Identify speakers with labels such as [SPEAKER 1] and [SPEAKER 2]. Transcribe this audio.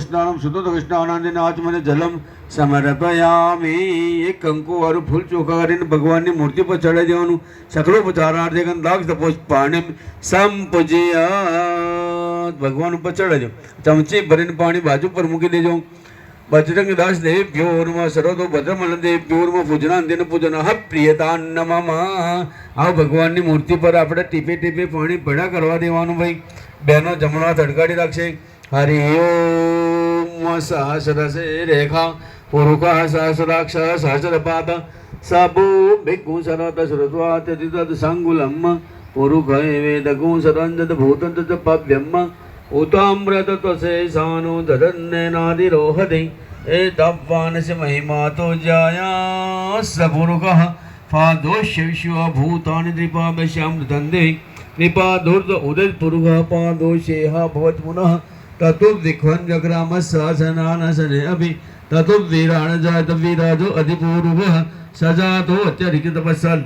[SPEAKER 1] સ્નાનમ શુદ્ધોદક સ્નાનાંતિને આચમને જલમ સમર્પયામી એક કંકુ ફૂલ ચોખા કરીને ભગવાનની મૂર્તિ પર ચડાવી દેવાનું સકલોપચારાર્થે ગંધાક્ષ પાણી સંપજયા ભગવાન ઉપર ચડાવી દો ચમચી ભરીને પાણી બાજુ પર મૂકી દેજો બજરંગ દાસ દેવ પ્યોરમાં સરોદો ભદ્રમલ દેવ પ્યોરમાં પૂજનાંતિને પૂજન હ પ્રિયતાન્નમમાં આ ભગવાનની મૂર્તિ પર આપણે ટીપે ટીપે પાણી ભેડા કરવા દેવાનું ભાઈ બહેનો જમણા તડકાડી રાખશે. હરિ ઓમ સહસ્રસે રેખા પુરુષ સહસ્રાક્ષ સહસ્રપાદ સબુ ભિક્ષુ સરત શ્રુત્વા તદ સંગુલમ. પુરુખ વેદગુ સરંજત ભૂતંત ચ પવ્યમ. ઉતામ્રત ત્વશેષાનો એ એતવાનસ્ય મહિમા તો જાયા સ પુરુષ પાદોષ્ય વિશ્વ ભૂતાनि ત્રિપાદશ્યામૃતં કૃપાધૂર્ત ઉદયપૂર્વપાદોષેહ ભવત પુનઃ તતુર્દિખવન જગ્રામ સહસનાનસને અભિ તતુર્વીરાણ જાતવીરાજો અધિપૂર્વ સજાતો અત્યધિક તપસ્સા